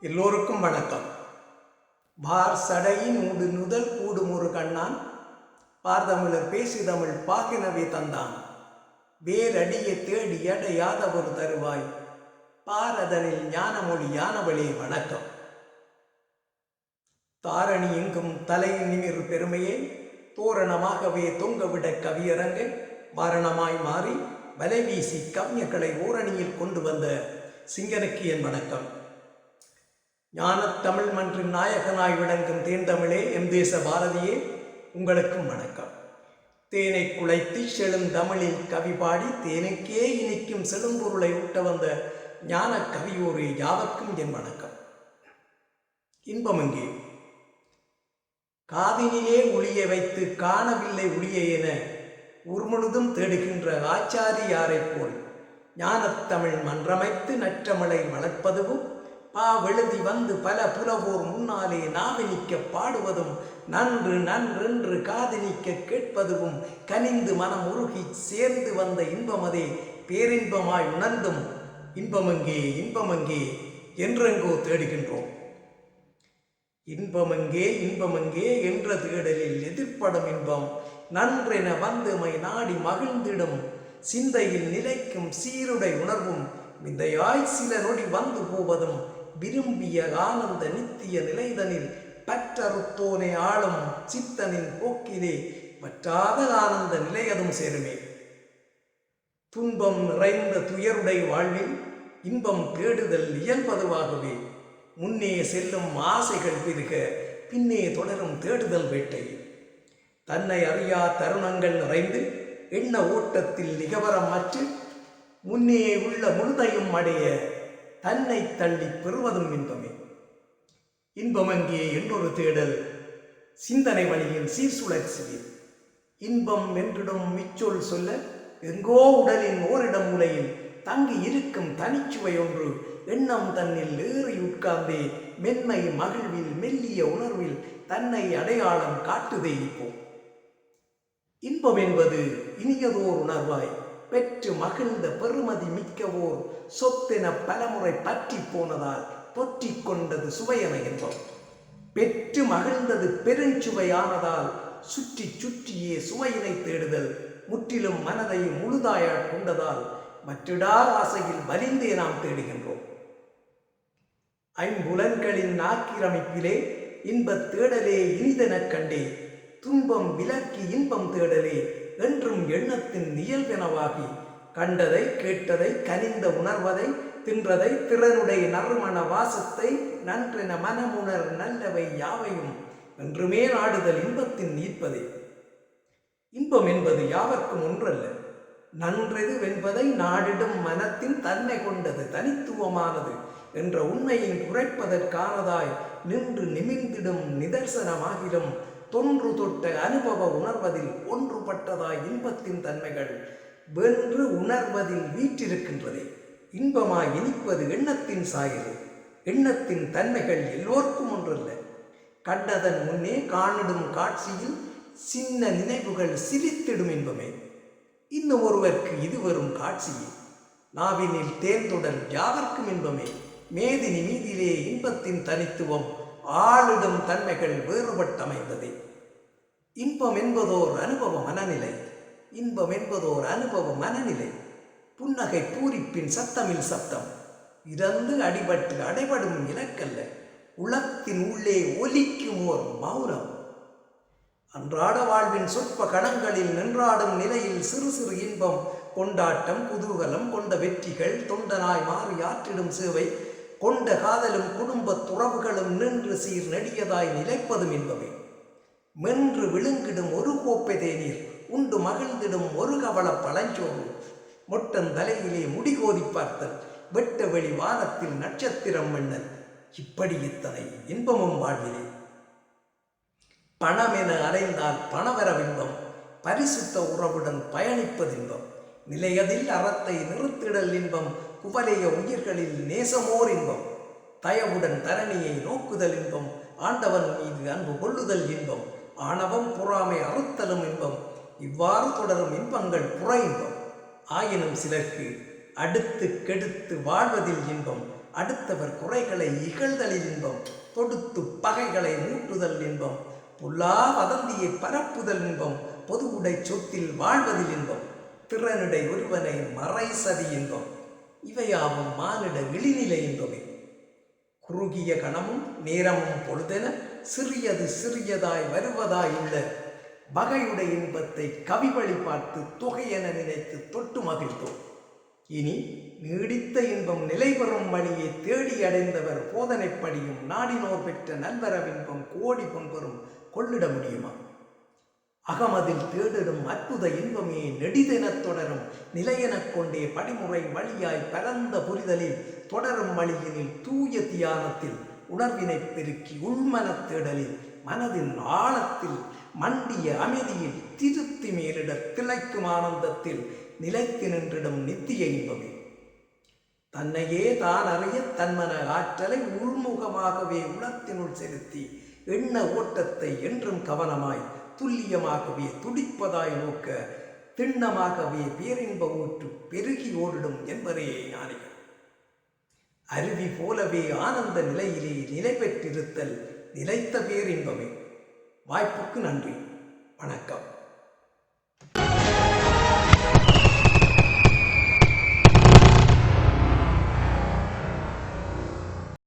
எல்லோருக்கும் வணக்கம். பார் சடையின் ஊடு நுதல் கூடும் ஒரு கண்ணான். பார்தமிழர் பேசி தமிழ் பாக்கினவே தந்தான். வேரடிய தேடி அடையாத ஒரு தருவாய். பாரதனில் ஞானமொழி யானவளே வணக்கம். தாரணி எங்கும் தலையின் நிமிர் பெருமையை. தோரணமாகவே தொங்கவிட கவியரங்கை. வாரணமாய் மாறி வலை வீசி கவிஞர்களை ஓரணியில் கொண்டு வந்த சிங்கனுக்கு என் வணக்கம். ஞானத் தமிழ் மன்றின் நாயகனாய் விளங்கும் தேன்தமிழே எம் தேச பாரதியே உங்களுக்கும் வணக்கம். தேனை குலைத்து செழுந்தமிழில் கவி பாடி தேனுக்கே இனிக்கும் செழும்பொருளை ஊட்ட வந்த ஞான கவியோரே யாவர்க்கும் என் வணக்கம். இன்பம் இங்கே காதினிலே ஒளிய வைத்து காணவில்லை ஒளிய என உருமுழுதும் தேடுகின்ற ஆச்சாரியாரைப் போல் ஞானத்தமிழ் மன்றமைத்து நற்றமிழை வளர்ப்பதுவும் பாவெழுதி வந்து பல புலவோர் முன்னாலே நாவினிக்க பாடுவதும் நன்று நன்றென்று காதலிக்க கேட்பதுவும் கனிந்து மனம் உருகி சேர்ந்து வந்த இன்பமதே பேரின்பமாய் உணர்ந்தும் இன்பமங்கே இன்பமங்கே என்றெங்கோ தேடுகின்றோம். இன்பமங்கே இன்பமங்கே என்ற தேடலில் எதிர்ப்படும் இன்பம் நன்றென வந்துமை நாடி மகிழ்ந்திடும். சிந்தையில் நிலைக்கும் சீருடை உணர்வும் விந்தையாய் சில நொடி வந்து போவதும் விரும்பிய ஆனந்த நித்திய நிலைதனில் பற்றறுத்தோனை ஆளும் சித்தனின் போக்கிலே பற்றாத ஆனந்த நிலையதும் சேருமே. துன்பம் நிறைந்த துயருடை வாழ்வில் இன்பம் தேடுதல் இயல்பதுவாகவே. முன்னே செல்லும் ஆசைகள் பெருக பின்னே தொடரும் தேடுதல் வேட்டை. தன்னை அறியா தருணங்கள் நிறைந்து எண்ண ஓட்டத்தில் நிகவரமற்று முன்னே உள்ள முழுதையும் அடைய தன்னை தள்ளி பெறுவதும் இன்பமே. இன்பமங்கே என்றொரு தேடல் சிந்தனை வழியின் சீர்சுழற்சியில் இன்பம் என்றிடும் மிச்சொல் சொல்ல எங்கோ உடலின் ஓரிடம் மூலையில் தங்கி இருக்கும் தனிச்சுவை ஒன்று எண்ணம் தன்னில் ஏறி உட்கார்ந்தே மென்மை மகிழ்வில் மெல்லிய உணர்வில் தன்னை அடையாளம் காட்டுதே இப்போ. இன்பம் என்பது இனியதோர் உணர்வாய் பெற்று மகிழ்ந்த பெருமதி மிக்கவோர் சொத்தென பலமுறை பற்றி போனதால் தொற்றி கொண்டது சுவையன இன்பம் பெற்று மகிழ்ந்தது பெருஞ்சுவையானதால் சுற்றி சுற்றியே சுவையினை தேடுதல் முற்றிலும் மனதை முழுதாயால் கொண்டதால் மற்றிடா ஆசையில் வலிந்தே நாம் தேடுகின்றோம். ஐம்புலன்களின் ஆக்கிரமிப்பிலே இன்பத் தேடலே இனிதெனக் கண்டே துன்பம் விலக்கி இன்பம் தேடலே என்றும் எண்ணத்தின் இயல்பெனவாகி கண்டதை கேட்டதை கனிந்த உணர்வதை தின்றதை திறனுடைய நறுமண வாசத்தை நன்றென மனமுணர் நல்லவை யாவையும் என்றுமே நாடுதல் இன்பத்தின் ஈர்ப்பதே. இன்பம் என்பது யாவர்க்கும் ஒன்றல்ல. நன்றெது வென்பதை நாடிடும் மனத்தின் தன்மை கொண்டது தனித்துவமானது என்ற உண்மையை குறைப்பதற்கானதாய் நின்று நிமிர்ந்திடும் நிதர்சனமாகிடும் தொன்று தொட்ட அனுபவ உணர்வதில் ஒன்றுபட்டதாய் இன்பத்தின் தன்மைகள்? வென்று உணர்வதில் வீற்றிருக்கின்றதே. இன்பமாய் இனிப்பது எண்ணத்தின் சாயல் எண்ணத்தின் தன்மைகள் எல்லோருக்கும் ஒன்றல்ல. கண்டதன் முன்னே காணிடும் காட்சியில் சின்ன நினைவுகள் சிரித்திடும் இன்பமே. இன்னும் ஒருவருக்கு இது வரும் காட்சியே. நாவினில் தேர்ந்துடல் யாவர்க்கும் இன்பமே. மேதினி மீதிலே இன்பத்தின் தனித்துவம் ஆளிடும் தன்மைகள் வேறுபட்டமைந்தது. இன்பம் என்பதோர் அனுபவ மனநிலை இன்பம் என்பதோர் அனுபவ மனநிலை. புன்னகை பூரிப்பின் சத்தமில் சத்தம் இறந்து அடிபட்டு அடைபடும் இலக்கல்ல உளத்தின் உள்ளே ஒலிக்கும் ஓர் மௌனம். அன்றாட வாழ்வின் சொற்ப கணங்களில் நின்றாடும் நிலையில் சிறு சிறு இன்பம் கொண்டாட்டம் குதூகலம் கொண்ட வெற்றிகள் தொண்டனாய் மாறி ஆற்றிடும் சேவை கொண்ட காதலும் குடும்பத் துறவுகளும் நின்று சீர் நெடியதாய் நிலைப்பதும் என்பவை மென்று விழுங்கிடும் ஒரு கோப்பை தேநீர் உண்டு மகிழ்ந்திடும் ஒரு கவள பழஞ்சோறு. மொட்டன் தலையிலே முடிகோதி பார்த்தல் வெட்ட வெளி வானத்தில் நட்சத்திரம் மின்னல். இப்படி இத்தனை இன்பமும் வாழ்விலே. பணம் என அடைந்தால் பணவரவின்பம் பரிசுத்த உறவுடன் பயணிப்பதின்பம். நிலையதில் அறத்தை நிறுத்திடல் இன்பம் குவலைய உயிர்களில் நேசமோர் இன்பம். தயவுடன் தரணியை நோக்குதல் இன்பம் ஆண்டவன் மீது அன்பு கொள்ளுதல் இன்பம். ஆணவம் பொறாமை அறுத்தலும் இன்பம் இவ்வாறு தொடரும் இன்பங்கள் புற இன்பம். ஆயினும் சிலருக்கு அடுத்து கெடுத்து வாழ்வதில் இன்பம் அடுத்தவர் குறைகளை இகழ்தலில் இன்பம் தொடுத்து பகைகளை மூட்டுதல் இன்பம். புல்லா வதந்தியை பரப்புதல் இன்பம் பொது உடை சொத்தில் வாழ்வதில் இன்பம். திறனிடை ஒருவனை மறை சதி இன்பம். இவையாவும் மானிட இழிநிலை இன்பமே. குறுகிய கணமும் நேரமும் பொழுதென சிறியது சிறியதாய் வருவதாய் உள்ள வகையுடைய இன்பத்தை கவி வழி பார்த்து தொகையென நினைத்து தொட்டு மகிழ்ந்தோம். இனி நீடித்த இன்பம் நிலைபெறும் வழியை தேடி அடைந்தவர் போதனைப்படியும் நாடினோர் பெற்ற நல்வரவின்பம் கோடி பொன்பெறும் கொள்ளிட முடியுமா? அகமதில் தேடிடும் அற்புத இன்பமே நெடிதெனத் தொடரும். நிலையெனக் கொண்டே படிமுறை வழியாய் பரந்த புரிதலில் தொடரும் வழியினில் தூய தியானத்தில் உணர்வினை பெருக்கி உள்மனத் தேடலில் மனதின் ஆழத்தில் மண்டிய அமைதியில் திருத்தி மேலிட திளைக்கும் ஆனந்தத்தில் நிலைத்து நின்றிடும் நித்திய இன்பமே. தன்னையே தான் அறிய தன்மன ஆற்றலை உள்முகமாகவே உளத்தினுள் செலுத்தி எண்ண ஓட்டத்தை என்றும் கவனமாய் துல்லியமாகவே துடிப்பதாய் நோக்க திண்ணமாகவே பேரின்ப ஊற்று பெருகி ஓடிடும் என்பதே ஞானிகள். அருவி போலவே ஆனந்த நிலையிலே நிலை பெற்றிருத்தல் நிலைத்த பேரின்பமே. வாய்ப்புக்கு நன்றி. வணக்கம்.